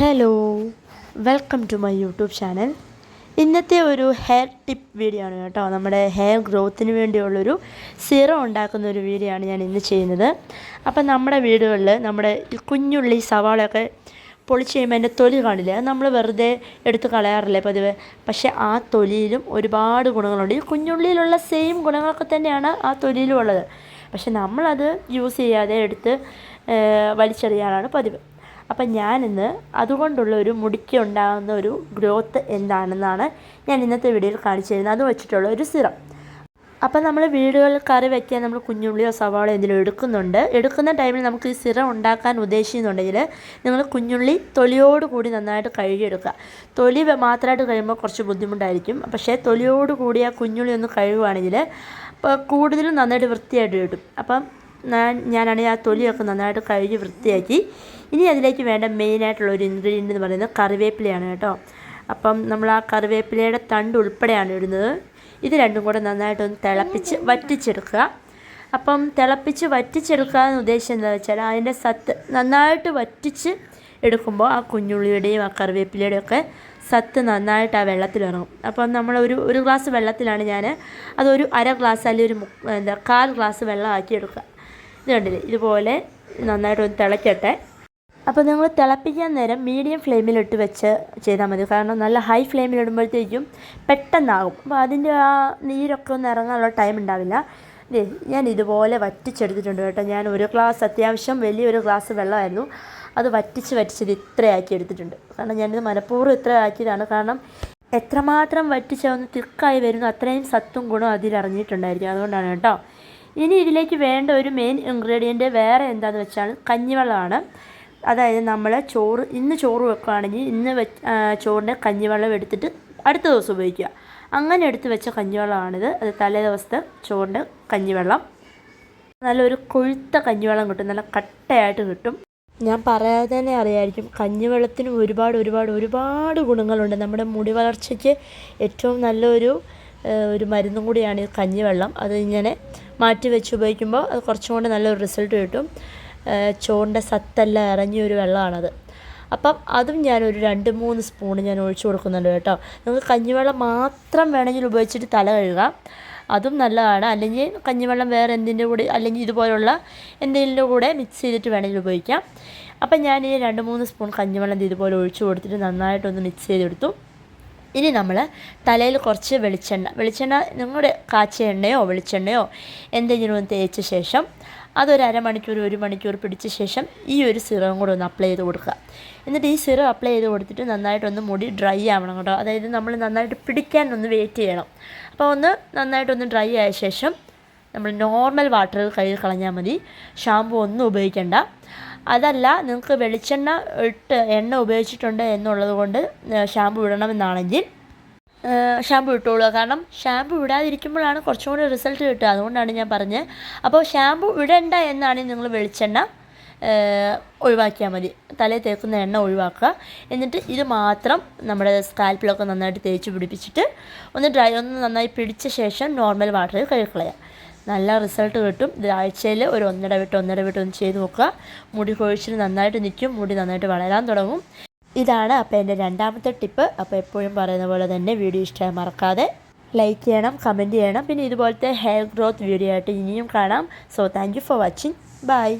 Hello welcome to my YouTube channel ഇന്നത്തെ ഒരു hair tip video ആണ് കേട്ടോ. നമ്മുടെ ഹെയർ ഗ്രോത്തിന് വേണ്ടിയുള്ളൊരു സിറം ഉണ്ടാക്കുന്ന ഒരു വീഡിയോ ആണ് ഞാൻ ഇന്ന് ചെയ്യുന്നത്. അപ്പം നമ്മുടെ വീടുകളിൽ നമ്മുടെ കുഞ്ഞുള്ളി സവാളയൊക്കെ പൊളിച്ച് കഴിയുമ്പോൾ അതിന്റെ തൊലി കാണില്ല? നമ്മൾ വെറുതെ എടുത്ത് കളയാറില്ലേ പതിവ്? പക്ഷേ ആ തൊലിയിലും ഒരുപാട് ഗുണങ്ങളുണ്ട്. ഈ കുഞ്ഞുള്ളിയിലുള്ള സെയിം ഗുണങ്ങളൊക്കെ തന്നെയാണ് ആ തൊലിയിലും ഉള്ളത്. പക്ഷെ നമ്മളത് യൂസ് ചെയ്യാതെ എടുത്ത് വലിച്ചെറിയാനാണ് പതിവ്. അപ്പം ഞാനിന്ന് അതുകൊണ്ടുള്ള ഒരു മുടിക്ക് ഉണ്ടാകുന്ന ഒരു ഗ്രോത്ത് എന്താണെന്നാണ് ഞാൻ ഇന്നത്തെ വീഡിയോയിൽ കാണിച്ചു തരുന്നത്. അത് വെച്ചിട്ടുള്ള ഒരു സിറം. അപ്പം നമ്മൾ വീടുകളിൽ കറി വയ്ക്കാൻ നമ്മൾ കുഞ്ഞുള്ളിയോ സവാളയോ എന്തെങ്കിലും എടുക്കുന്നുണ്ട്. എടുക്കുന്ന ടൈമിൽ നമുക്ക് ഈ സിറം ഉണ്ടാക്കാൻ ഉദ്ദേശിക്കുന്നുണ്ടെങ്കിൽ നിങ്ങൾ കുഞ്ഞുള്ളി തൊലിയോട് കൂടി നന്നായിട്ട് കഴുകിയെടുക്കുക. തൊലി മാത്രമായിട്ട് കഴിയുമ്പോൾ കുറച്ച് ബുദ്ധിമുട്ടായിരിക്കും. പക്ഷേ തൊലിയോട് കൂടി ആ കുഞ്ഞുള്ളി ഒന്ന് കഴുകുകയാണെങ്കിൽ കൂടുതലും നന്നായിട്ട് വൃത്തിയായിട്ട് കിട്ടും. അപ്പം ഞാനാണെങ്കിൽ ആ തൊലിയൊക്കെ നന്നായിട്ട് കഴുകി വൃത്തിയാക്കി. ഇനി അതിലേക്ക് വേണ്ട മെയിനായിട്ടുള്ള ഒരു ഇൻഗ്രീഡിയന്റ് എന്ന് പറയുന്നത് കറിവേപ്പിലയാണ് കേട്ടോ. അപ്പം നമ്മൾ ആ കറിവേപ്പിലയുടെ തണ്ട് ഉൾപ്പെടെയാണ് ഇടുന്നത്. ഇത് രണ്ടും കൂടെ നന്നായിട്ടൊന്ന് തിളപ്പിച്ച് വറ്റിച്ചെടുക്കുക. അപ്പം തിളപ്പിച്ച് വറ്റിച്ചെടുക്കുക എന്ന് ഉദ്ദേശം എന്താ വെച്ചാൽ അതിന്റെ സത്ത് നന്നായിട്ട് വറ്റിച്ച് എടുക്കുമ്പോൾ ആ കുഞ്ഞുള്ളിയുടെയും ആ കറിവേപ്പിലയുടെയും ഒക്കെ സത്ത് നന്നായിട്ട് ആ വെള്ളത്തിൽ ഇറങ്ങും. അപ്പം നമ്മൾ ഒരു ഒരു ഗ്ലാസ് വെള്ളത്തിലാണ് ഞാൻ അതൊരു അര ഗ്ലാസ് അല്ലെങ്കിൽ ഒരു എന്താ കാൽ ഗ്ലാസ് വെള്ളം ആക്കി എടുക്കുക ഇത് കണ്ടില്ലേ? ഇതുപോലെ നന്നായിട്ട് ഒന്ന് തിളയ്ക്കട്ടെ അപ്പോൾ നിങ്ങൾ തിളപ്പിക്കാൻ നേരം മീഡിയം ഫ്ലെയിമിലിട്ട് വെച്ച് ചെയ്താൽ മതി. കാരണം നല്ല ഹൈ ഫ്ലെയിമിലിടുമ്പോഴത്തേക്കും പെട്ടെന്നാകും. അപ്പോൾ അതിന്റെ ആ നീരൊക്കെ ഒന്ന് ഇറങ്ങാനുള്ള ടൈം ഉണ്ടാവില്ല. ഞാൻ ഇതുപോലെ വറ്റിച്ചെടുത്തിട്ടുണ്ട് കേട്ടോ. ഞാൻ ഒരു ഗ്ലാസ് അത്യാവശ്യം വലിയൊരു ഗ്ലാസ് വെള്ളമായിരുന്നു. അത് വറ്റിച്ച് വറ്റിച്ചത് ഇത്രയാക്കി എടുത്തിട്ടുണ്ട്. കാരണം ഞാനിത് മനഃപൂർവം ഇത്ര ആക്കിയതാണ്. കാരണം എത്രമാത്രം വറ്റിച്ച ഒന്ന് തിക്കായി വരുന്നു അത്രയും സത്തും ഗുണം അതിലിറങ്ങിയിട്ടുണ്ടായിരിക്കും അതുകൊണ്ടാണ് കേട്ടോ. ഇനി ഇതിലേക്ക് വേണ്ട ഒരു മെയിൻ ഇൻഗ്രീഡിയന്റ് വേറെ എന്താണെന്ന് വെച്ചാൽ കഞ്ഞിവെള്ളമാണ്. അതായത് നമ്മൾ ചോറ് ഇന്ന് ചോറ് വെക്കുകയാണെങ്കിൽ ഇന്ന് വെ ചോറിന്റെ കഞ്ഞിവെള്ളം എടുത്തിട്ട് അടുത്ത ദിവസം ഉപയോഗിക്കുക. അങ്ങനെ എടുത്ത് വെച്ച കഞ്ഞിവെള്ളമാണിത്. അത് തലേ ദിവസത്തെ ചോറിന്റെ കഞ്ഞിവെള്ളം. നല്ലൊരു കൊഴുത്ത കഞ്ഞിവെള്ളം കിട്ടും. നല്ല കട്ടയായിട്ട് കിട്ടും. ഞാൻ പറയാതെ തന്നെ അറിയായിരിക്കും. കഞ്ഞിവെള്ളത്തിന് ഒരുപാട് ഒരുപാട് ഒരുപാട് ഗുണങ്ങളുണ്ട്. നമ്മുടെ മുടി വളർച്ചയ്ക്ക് ഏറ്റവും നല്ലൊരു ഒരു മരുന്നും കൂടിയാണ് ഈ കഞ്ഞിവെള്ളം. അത് ഇങ്ങനെ മാറ്റി വെച്ച് ഉപയോഗിക്കുമ്പോൾ അത് കുറച്ചും കൂടി നല്ലൊരു റിസൾട്ട് കിട്ടും. ചോറിന്റെ സത്തെല്ലാം ഇറങ്ങിയ ഒരു വെള്ളമാണത്. അപ്പം അതും ഞാനൊരു രണ്ട് മൂന്ന് സ്പൂൺ ഞാൻ ഒഴിച്ചു കൊടുക്കുന്നുണ്ട് കേട്ടോ. നിങ്ങൾക്ക് കഞ്ഞിവെള്ളം മാത്രം വേണമെങ്കിൽ ഉപയോഗിച്ചിട്ട് തല കഴുകാം. അതും നല്ലതാണ്. അല്ലെങ്കിൽ കഞ്ഞിവെള്ളം വേറെ എന്തിന്റെ കൂടെ അല്ലെങ്കിൽ ഇതുപോലുള്ള എന്തെങ്കിലും കൂടെ മിക്സ് ചെയ്തിട്ട് വേണമെങ്കിൽ ഉപയോഗിക്കാം. അപ്പം ഞാൻ ഈ രണ്ട് മൂന്ന് സ്പൂൺ കഞ്ഞിവെള്ളം ഇതുപോലെ ഒഴിച്ചു കൊടുത്തിട്ട് നന്നായിട്ടൊന്ന് മിക്സ് ചെയ്തെടുത്തു. ഇനി നമ്മൾ തലയിൽ കുറച്ച് വെളിച്ചെണ്ണ വെളിച്ചെണ്ണ നിങ്ങളുടെ കാച്ചിയ എണ്ണയോ വെളിച്ചെണ്ണയോ എന്തെങ്കിലും ഒന്ന് തേച്ച ശേഷം അതൊരു അരമണിക്കൂർ ഒരു മണിക്കൂർ പിടിച്ച ശേഷം ഈ ഒരു സിറം കൂടെ ഒന്ന് അപ്ലൈ ചെയ്ത് കൊടുക്കുക. എന്നിട്ട് ഈ സിറം അപ്ലൈ ചെയ്ത് കൊടുത്തിട്ട് നന്നായിട്ടൊന്ന് മുടി ഡ്രൈ ആവണം കേട്ടോ. അതായത് നമ്മൾ നന്നായിട്ട് പിടിക്കാൻ ഒന്ന് വെയിറ്റ് ചെയ്യണം. അപ്പോൾ ഒന്ന് നന്നായിട്ടൊന്ന് ഡ്രൈ ആയ ശേഷം നമ്മൾ നോർമൽ വാട്ടറിൽ കഴുകി കളഞ്ഞാൽ മതി. ഷാമ്പു ഒന്നും ഉപയോഗിക്കണ്ട. അതല്ല നിങ്ങൾക്ക് വെളിച്ചെണ്ണ ഇട്ട് എണ്ണ ഉപയോഗിച്ചിട്ടുണ്ട് എന്നുള്ളത് കൊണ്ട് ഷാമ്പു ഇടണമെന്നാണെങ്കിൽ ഷാമ്പു ഇട്ടോളുക. കാരണം ഷാമ്പു ഇടാതിരിക്കുമ്പോഴാണ് കുറച്ചും കൂടി റിസൾട്ട് കിട്ടുക. അതുകൊണ്ടാണ് ഞാൻ പറഞ്ഞത്. അപ്പോൾ ഷാമ്പു ഇടണ്ട എന്നാണ് നിങ്ങൾ വെളിച്ചെണ്ണ ഒഴിവാക്കിയാൽ മതി. തലയിൽ തേക്കുന്ന എണ്ണ ഒഴിവാക്കുക. എന്നിട്ട് ഇത് മാത്രം നമ്മുടെ സ്കാൽപ്പിലൊക്കെ നന്നായിട്ട് തേച്ച് പിടിപ്പിച്ചിട്ട് ഒന്ന് ഡ്രൈ ഒന്ന് നന്നായി പിടിച്ച ശേഷം നോർമൽ വാട്ടറിൽ കഴുകളയുക നല്ല റിസൾട്ട് കിട്ടും. ഇത് ഒരു ഒന്നര വിട്ട് ഒന്നര വിട്ട് ഒന്ന് ചെയ്ത് നോക്കുക. മുടി കൊഴിച്ചിൽ നന്നായിട്ട് നിൽക്കും. മുടി നന്നായിട്ട് വളരാൻ തുടങ്ങും. ഇതാണ് അപ്പോൾ എന്റെ രണ്ടാമത്തെ ടിപ്പ് അപ്പോൾ എപ്പോഴും പറയുന്ന പോലെ തന്നെ വീഡിയോ ഇഷ്ടമായി മറക്കാതെ ലൈക്ക് ചെയ്യണം കമന്റ് ചെയ്യണം. പിന്നെ ഇതുപോലത്തെ ഹെയർ ഗ്രോത്ത് വീഡിയോ ആയിട്ട് ഇനിയും കാണാം. So thank for watching bye